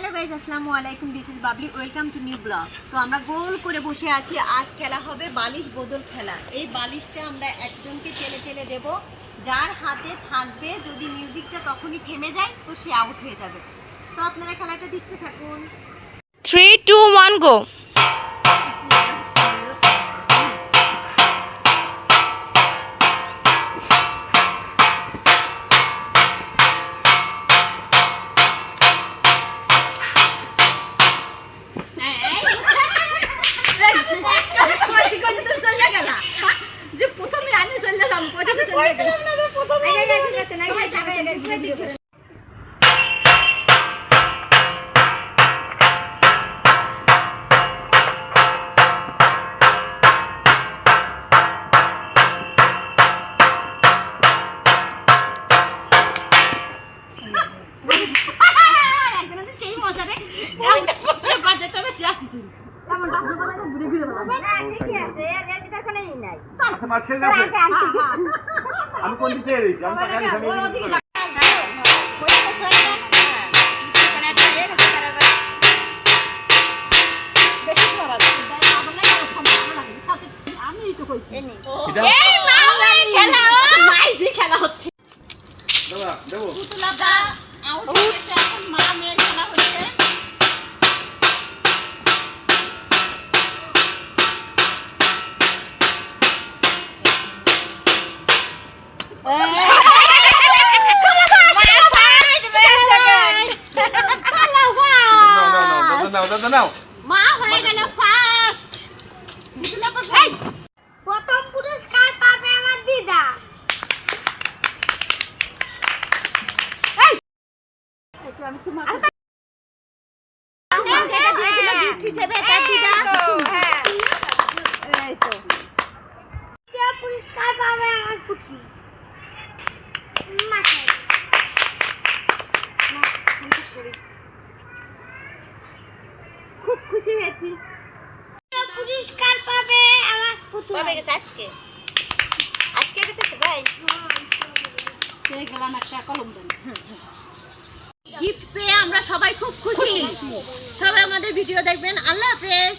Hello guys আসসালামু আলাইকুম this is Babli welcome to new blog তো আমরা গোল করে বসে আছি, আজ খেলা হবে বালিশ বদল খেলা। এই বালিশটা আমরা একজনকে চেলে চেলে দেব, যার হাতে থাকবে, যদি মিউজিকটা তখনই থেমে যায়, তো সে আউট হয়ে যাবে। তো আপনারা খেলাটা দেখতে থাকুন। থ্রি টু ওয়ান গো চলে গেলাম আচ্ছা মার ছেড়ে দাও আমি কোন দিকে রয়েছি আমি আমি এটা খেলা হচ্ছে। দাদা আউট হয়ে গেছে এখন মা মেয়ের খেলা হচ্ছে। নাও নাও নাও দাদা নাও দাদা নাও মা হয়ে গেল ফার্স্ট পুতুলা কোথায় প্রথম পুরস্কার পাবে আমার দিদা এটা দিয়ে দিল গিফট হিসেবে তার দিদা এই তো দ্বিতীয় পুরস্কার পাবে আমার পুটি মাথায় খুব খুশি হয়েছি। পুরস্কার পাবে আমার পুতুল আজকে। আজকে গেছে ভাই? পেয়ে গেলাম একটা কলম গিফট পেয়ে আমরা সবাই খুব খুশি। সবাই আমাদের ভিডিও দেখবেন। আল্লাহ হাফেজ।